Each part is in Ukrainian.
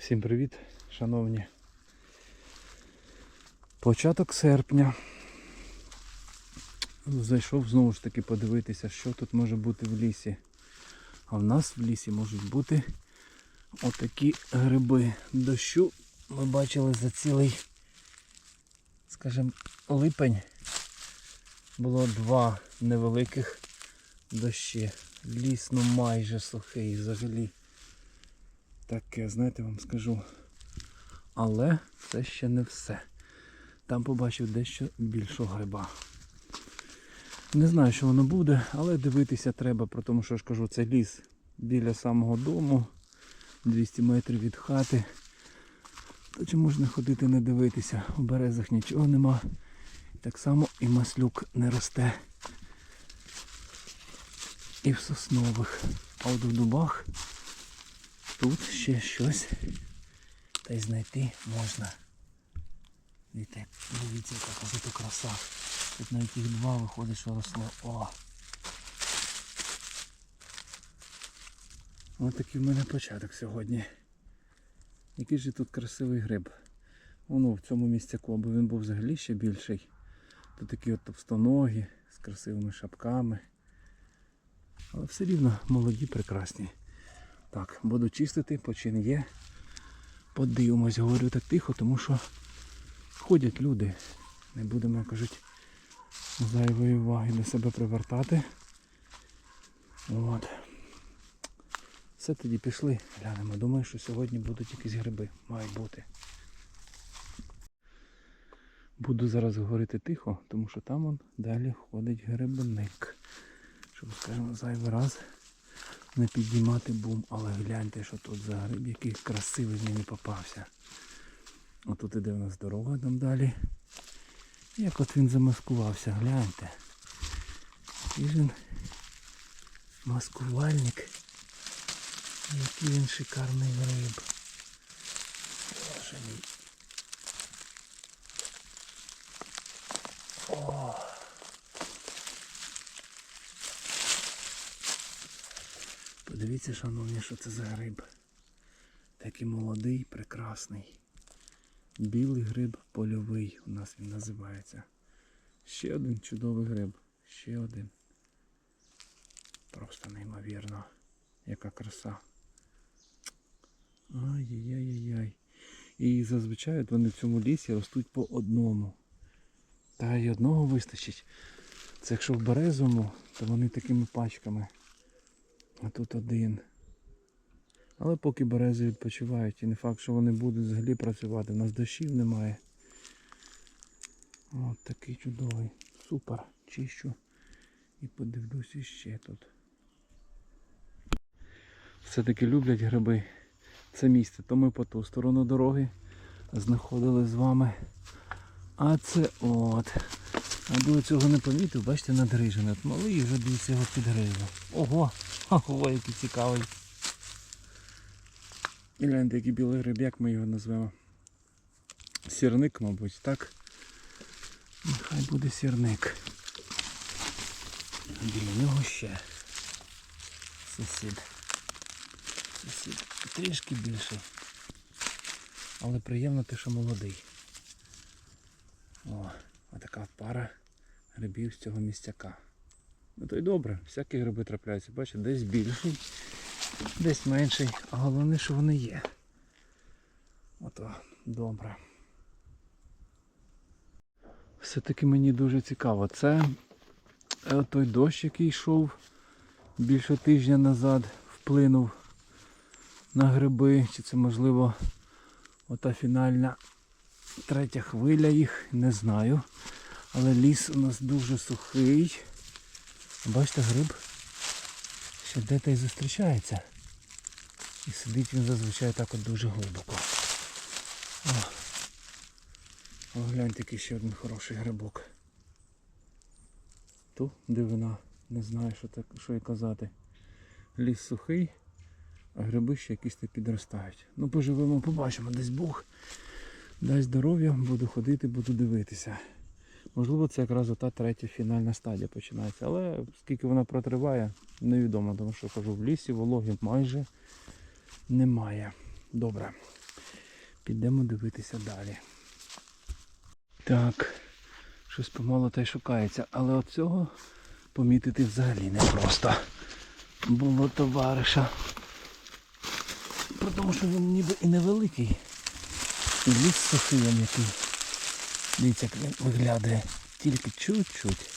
Всім привіт, шановні. Початок серпня. Зайшов знову ж таки подивитися, що тут може бути в лісі. А в нас в лісі можуть бути отакі гриби. Дощу ми бачили за цілий, скажімо, липень. Було два невеликих дощі. Ліс ну майже сухий взагалі. Таке, знаєте, вам скажу. Але це ще не все. Там побачив дещо більшого гриба. Не знаю, що воно буде, але дивитися треба, про тому що я ж кажу, це ліс біля самого дому, 200 метрів від хати. То чи можна ходити не дивитися? У березах нічого нема. Так само і маслюк не росте. І в соснових. А от в дубах тут ще щось та й знайти можна. Дивіться, дивіться, яка тут краса. Тут навіть їх два виходить, що росло. О! Ось такий в мене початок сьогодні. Який же тут красивий гриб. Воно в цьому місцяку, аби він був взагалі ще більший. Тут такі от товстоногі з красивими шапками. Але все рівно молоді, прекрасні. Так, буду чистити, почин є. Подивимось, говорю так тихо, тому що ходять люди. Не будемо, як кажуть, зайвої уваги до себе привертати. От. Все тоді пішли, глянемо. Думаю, що сьогодні будуть якісь гриби. Мають бути. Буду зараз говорити тихо, тому що там он далі ходить грибник. Щоб, скажімо, зайвий раз не піднімати бум, але гляньте, що тут за гриб, який красивий мені попався. Отут іде у нас дорога там далі. Як от він замаскувався, гляньте. Ж він маскувальник. Який він шикарний гриб. Боже мій. О! Подивіться, шановні, що це за гриб. Такий молодий, прекрасний. Білий гриб польовий у нас він називається. Ще один чудовий гриб. Ще один. Просто неймовірно. Яка краса. Ай-яй-яй-яй. І зазвичай вони в цьому лісі ростуть по одному. Та й одного вистачить. Це якщо в березовому, то вони такими пачками. А тут один. Але поки берези відпочивають і не факт, що вони будуть взагалі працювати. У нас дощів немає. От такий чудовий. Супер. Чищу. І подивлюсь іще тут. Все-таки люблять гриби. Це місце. То ми по ту сторону дороги знаходили з вами. А це от. Було цього не помітив, бачите, надрижений. От малий і вже дивіться його підгризав. Ого! Ого, який цікавий. Гляньте, який білий гриб, як ми його назвемо. Сірник, мабуть, так? Нехай буде сірник. Біля нього ще сусід. Сусід трішки більший. Але приємно те, що молодий. О, отака пара грибів з цього місцяка. Ну то й добре, всякі гриби трапляються. Бачите, десь більший, десь менший, а головне, що вони є. Ото добре. Все-таки мені дуже цікаво. Це е, той дощ, який йшов більше тижня назад, вплинув на гриби, чи це можливо ота фінальна третя хвиля їх, не знаю. Але ліс у нас дуже сухий. Бачите, гриб ще де-то й зустрічається. І сидить він зазвичай так от дуже глибоко. О, О гляньте, який ще один хороший грибок. Ту дивина, не знаю, що так, що і казати. Ліс сухий, а гриби ще якісь не підростають. Ну поживемо, побачимо, десь Бог дасть здоров'я, буду ходити, буду дивитися. Можливо, це якраз ота третя фінальна стадія починається. Але скільки вона протриває, невідомо, тому що кажу, в лісі вологи майже немає. Добре. Підемо дивитися далі. Так, щось помало та й шукається, але от цього помітити взагалі непросто. Було товариша. При тому, що він ніби і невеликий. І ліс сухий який. Дивіться, як він виглядає. Тільки чуть-чуть.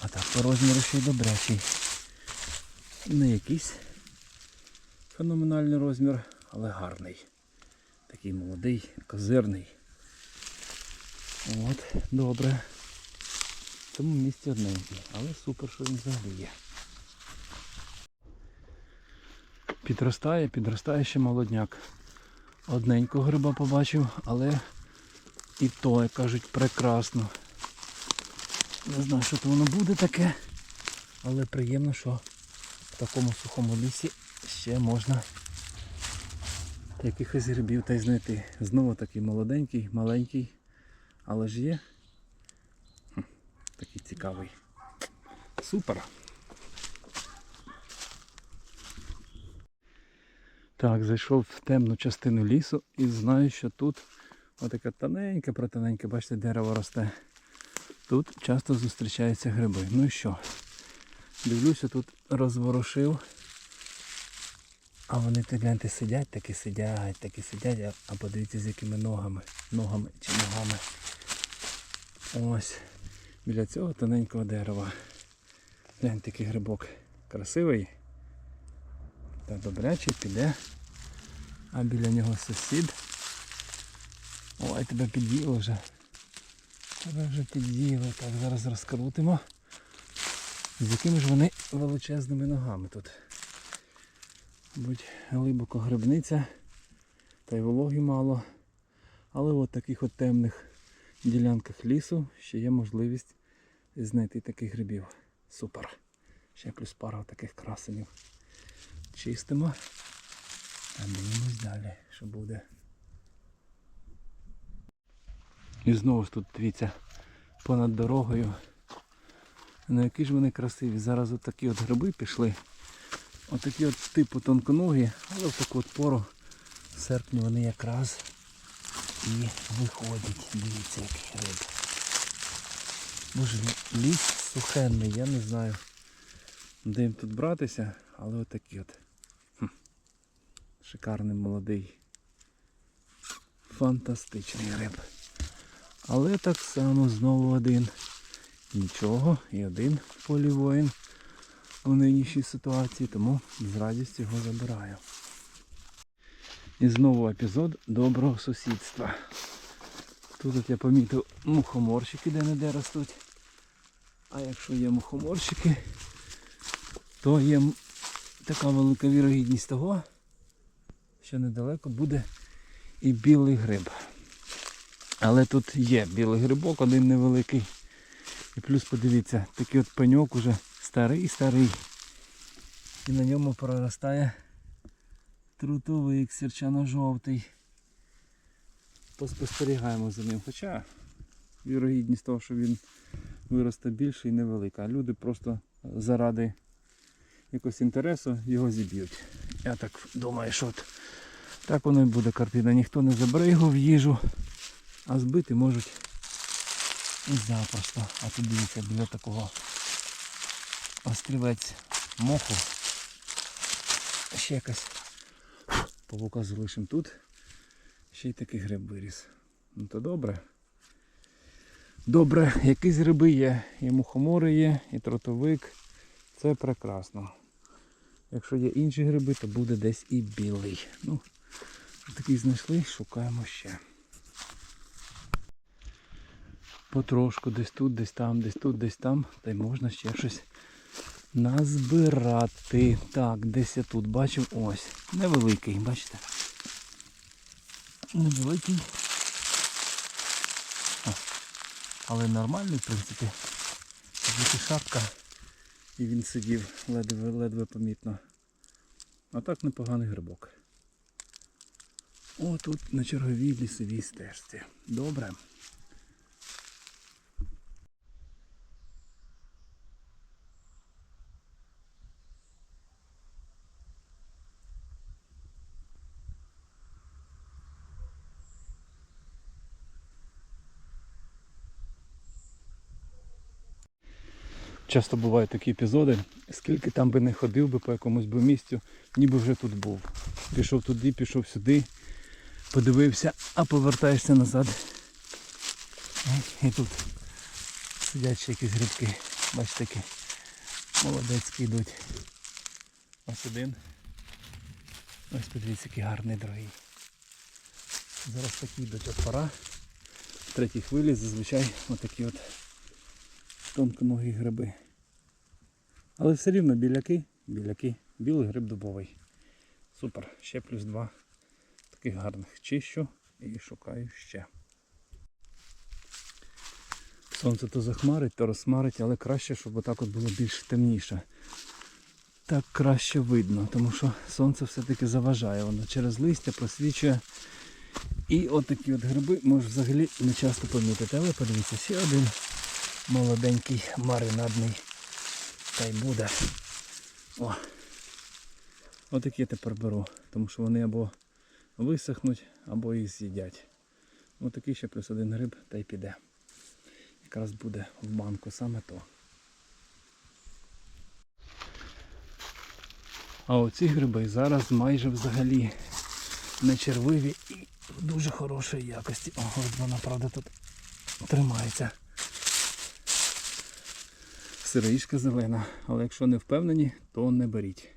А так по розміру ще й добрячий. Не якийсь феноменальний розмір, але гарний. Такий молодий, козирний. От, добре. В цьому місці одненький, але супер, що він взагалі є. Підростає, підростає ще молодняк. Одненького гриба побачив, але і то, як кажуть, прекрасно. Не знаю, що то воно буде таке, але приємно, що в такому сухому лісі ще можна якихось грибів та й знайти. Знову такий молоденький, маленький, але ж є. Хм, Такий цікавий. Супер. Так, зайшов в темну частину лісу і знаю, що тут отаке тоненьке, протоненьке, бачите, дерево росте. Тут часто зустрічаються гриби. Ну і що? Дивлюся, тут розворушив. А вони ти гляньте сидять, такі сидять, такі сидять, а- подивіться з якими ногами. Ногами чи ногами. Ось. Біля цього тоненького дерева. Гляньте, який грибок. Красивий. Та добрячий піде. А біля нього сусід. Ой, тебе під'їло вже. Тебе вже під'їли. Так, зараз розкрутимо. З якими ж вони величезними ногами тут. Будь глибоко грибниця, та й вологи мало. Але от таких от темних ділянках лісу ще є можливість знайти таких грибів. Супер. Ще плюс пара таких красенів. Чистимо. А дивимось далі, що буде. І знову ж тут дивіться понад дорогою. Ну які ж вони красиві. Зараз от такі от гриби пішли. Отакі от типу тонконогі, але в таку от пору в серпні вони якраз і виходять. Дивіться, який гриб. Боже, ліс сухенний, я не знаю, де їм тут братися, але отакий от. Шикарний молодий. Фантастичний гриб. Але так само знову один. Нічого, і один в полі воїн у нинішній ситуації, тому з радістю його забираю. І знову епізод доброго сусідства. Тут от я помітив мухоморщики де-не-де ростуть. А якщо є мухоморщики, то є така велика вірогідність того, що недалеко буде і білий гриб. Але тут є білий грибок, один невеликий. І плюс подивіться, такий от пеньок уже старий-старий. І на ньому проростає трутовик сірчано-жовтий. Поспостерігаємо за ним. Хоча вірогідність того, що він виросте більше і невелика. Люди просто заради якогось інтересу його зіб'ють. Я так думаю, що от так воно і буде картина. Ніхто не забере його в їжу, а збити можуть і запросто. А тут дивіться біля такого острівець моху. Ще якась павука залишимо тут. Ще й такий гриб виріс. Ну то добре. Добре, якісь гриби є. І мухомори є, і тротовик. Це прекрасно. Якщо є інші гриби, то буде десь і білий. Ну, такий знайшли, шукаємо ще. Потрошку десь тут, десь там, десь тут, десь там. Та й можна ще щось назбирати. Так, десь я тут бачив ось. Невеликий, бачите? Невеликий. О, але нормальний, в принципі. Тільки шапка. І він сидів ледве, ледве помітно. А так непоганий грибок. О, тут на черговій лісовій стежці. Добре. Часто бувають такі епізоди, скільки там би не ходив би по якомусь би місцю, ніби вже тут був. Пішов туди, пішов сюди, подивився, а повертаєшся назад. І тут сидять ще якісь грибки. Бачите, які молодецькі йдуть. Ось один. Ось подивіться, який гарний дорогий. Зараз такі йдуть от пора. В третій хвилі зазвичай отакі от тонконогі гриби. Але все рівно біляки, біляки, білий гриб дубовий. Супер, ще плюс два таких гарних чищу і шукаю ще. Сонце то захмарить, то розхмарить, але краще, щоб отак от було більш темніше. Так краще видно, тому що сонце все-таки заважає, воно через листя просвічує. І отакі от гриби можеш взагалі не часто помітити. Але подивіться, ще один молоденький маринадний. Та й буде. О. Отакі я тепер беру, тому що вони або висохнуть, або їх з'їдять. Отакий ще плюс один гриб та й піде. Якраз буде в банку саме то. А оці гриби зараз майже взагалі не червиві і дуже хорошої якості. О, от вона, правда, тут тримається. Сироїшка зелена, але якщо не впевнені, то не беріть.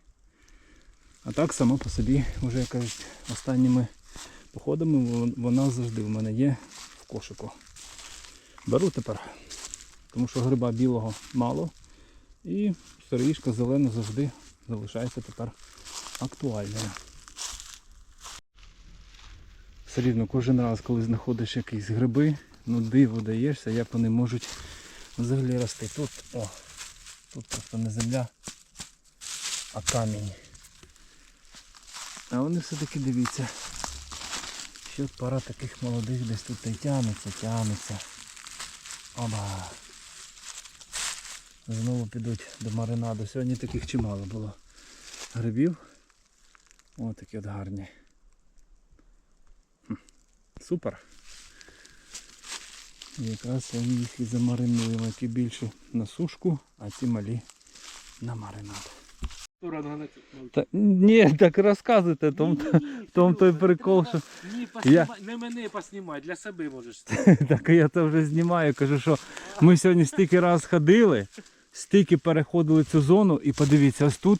А так само по собі, вже кажуть, останніми походами вона завжди в мене є в кошику. Беру тепер, тому що гриба білого мало. І сироїшка зелена завжди залишається тепер актуальною. Все рівно кожен раз, коли знаходиш якісь гриби, ну диво даєшся, як вони можуть взагалі рости. Тут, о, тут просто не земля, а камінь. А вони все-таки дивіться. Ще пара таких молодих десь тут та й тянеться, тянеться. Оба. Знову підуть до маринаду. Сьогодні таких чимало було грибів. Ось такі от гарні. Супер. Якраз я їх і замаринуємо, які більше на сушку, а ці малі на маринад. Та, ні, так розказуйте, том, том той прикол, що Ні, Я- не мене поснімай, для себе можеш. Так я це вже знімаю. Кажу, що ми сьогодні стільки раз ходили, стільки переходили цю зону і подивіться, ось тут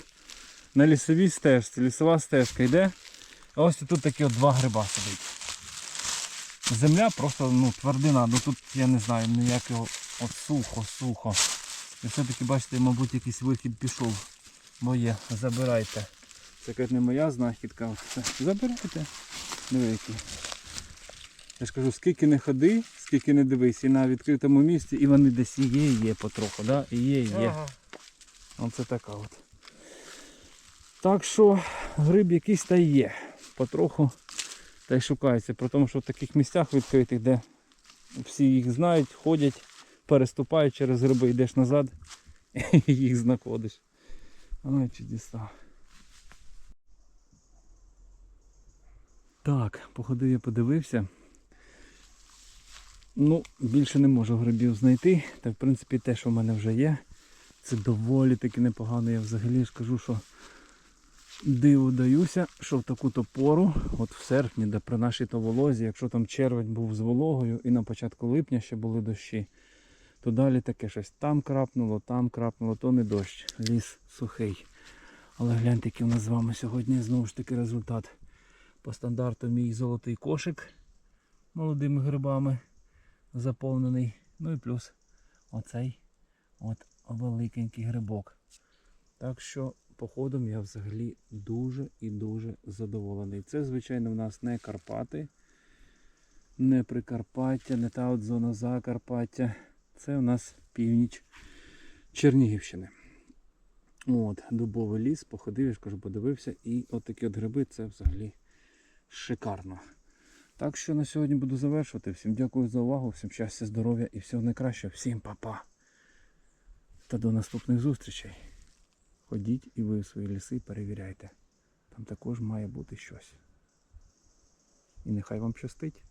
на лісовій стежці, лісова стежка йде. А ось тут такі от два гриба сидить. Земля просто ну, твердина, ну тут я не знаю, ніякого от сухо, сухо. І все-таки бачите, мабуть, якийсь вихід пішов. Моє, забирайте. Це кажуть, не моя знахідка. Це Забирайте. Диви які. Я ж кажу, скільки не ходи, скільки не дивись, і на відкритому місці, і вони десь і є, і є потроху, да? і є, і є. Ага. Оце така от. Так що гриб якийсь та є. Потроху та й шукається. При тому, що в таких місцях відкритих, де всі їх знають, ходять, переступають через гриби, йдеш назад і їх знаходиш. Ой, чудеса. Так, походив я подивився. Ну, більше не можу грибів знайти. Та в принципі те, що в мене вже є, це доволі таки непогано. Я взагалі ж кажу, що диву даюся, що в таку-то пору, от в серпні, де при нашій то волозі, якщо там червень був з вологою і на початку липня ще були дощі, то далі таке щось там крапнуло, там крапнуло, то не дощ, ліс сухий. Але гляньте, який у нас з вами сьогодні знову ж таки результат. По стандарту мій золотий кошик молодими грибами заповнений. Ну і плюс оцей от великенький грибок. Так що походом я взагалі дуже і дуже задоволений. Це, звичайно, в нас не Карпати, не Прикарпаття, не та от зона Закарпаття. Це у нас північ Чернігівщини. От, дубовий ліс, походив, я ж кажу, подивився. І от такі от гриби це взагалі шикарно. Так що на сьогодні буду завершувати. Всім дякую за увагу, всім щастя, здоров'я і всього найкращого. Всім па-па. Та до наступних зустрічей. Ходіть і ви свої ліси перевіряйте. Там також має бути щось. І нехай вам щастить.